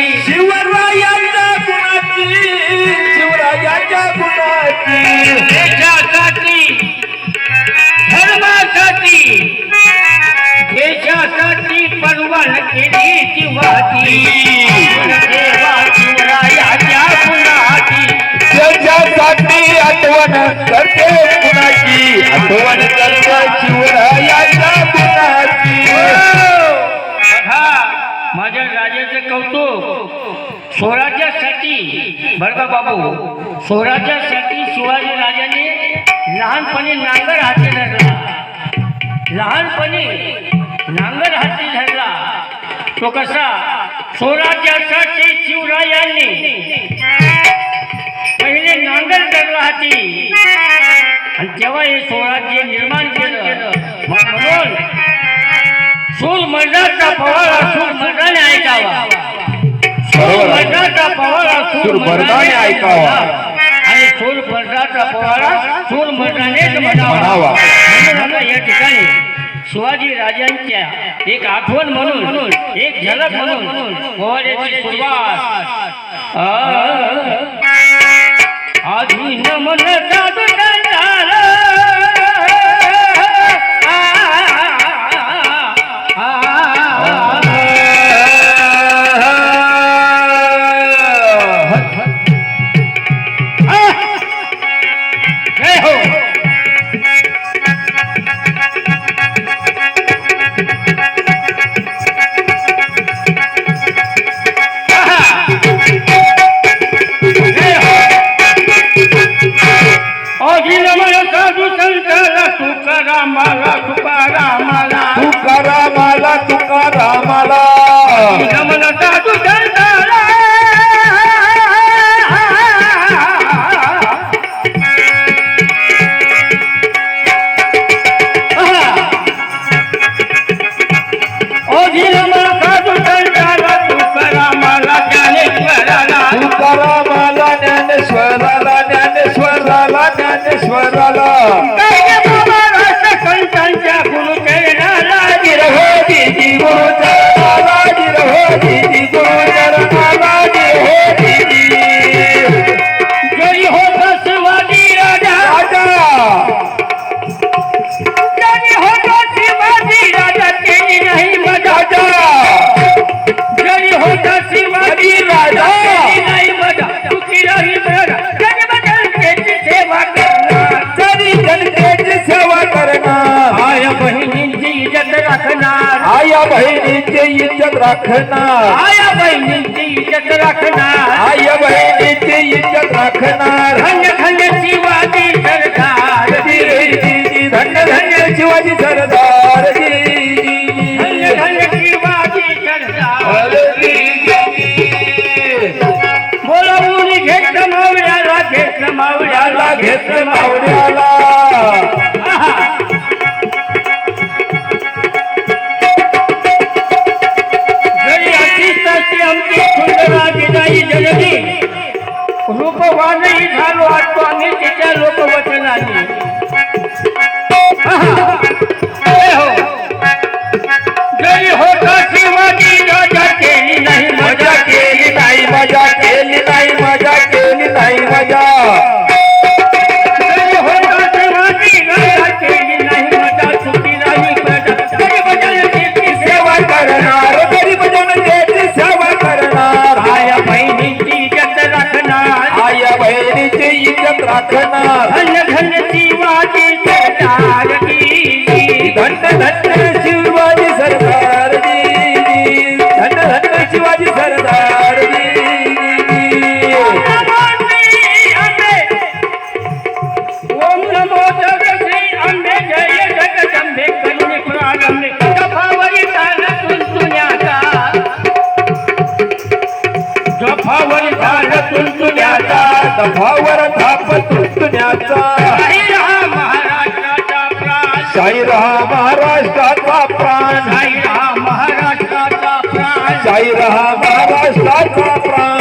शिवरायाच्या गुणाची शिवरायाच्या गुणाची देशासाठी धर्मासाठी देशासाठी परवान केली शिवाजी देवा शिवरायाच्या गुणाची आठवण करते गुणाची आठवण करते शिवरायाच्या माझ्या राजाचे कौतुक स्वराज्यासाठी बरं का बाबू? स्वराज्यासाठी शिवाजी राजाने लहानपणी नांगर हाती धरला. लहानपणी नांगर हाती धरला. तो कसा? स्वराज्यासाठी शिवरायांनी पहिले नांगर धरला हाती. आणि तेव्हा हे स्वराज्य निर्माण केलं. म्हणून सूर मर्दाचा पवारा सूर मर्दाने ऐकावा. आणि सूर मर्दाचा पवारा सूर मर्दानेच म्हणावा. म्हणून या ठिकाणी शिवाजी राजांच्या एक आठवण म्हणून म्हणून एक झलक म्हणून पोवाड्याची सुरुवात आधी नमन साधू तुकारामाला तुकारामाला तुकारामाला तुकारामाला संताला तुकारामाला ज्ञानेश्वराला ज्ञानेश्वराला ज्ञानेश्वराला. Sí. आया बहिणीची इज्जत राखणार. आया बहिणींची इज्जत राखणार. आया बहिणीची इज्जत राखणार. धन्य धन्य शिवाजी सरदार धन्य धन्य शिवाजी सरदार धन्य धन्य शिवाजी सरदार बोलावून घेत मावळ्याला घेत मावळ्याला. रूपवानही झालो वाटतो आम्ही तिच्या लोकवचनाने. जरी होता शिवाजी राजा केली नाही मजा केली नाही मजा केली नाही मजा केली नाही मजा. भावर धाप तुटण्याचा साईराहा महाराष्ट्राचा प्राण. साईराहा महाराष्ट्राचा प्राण.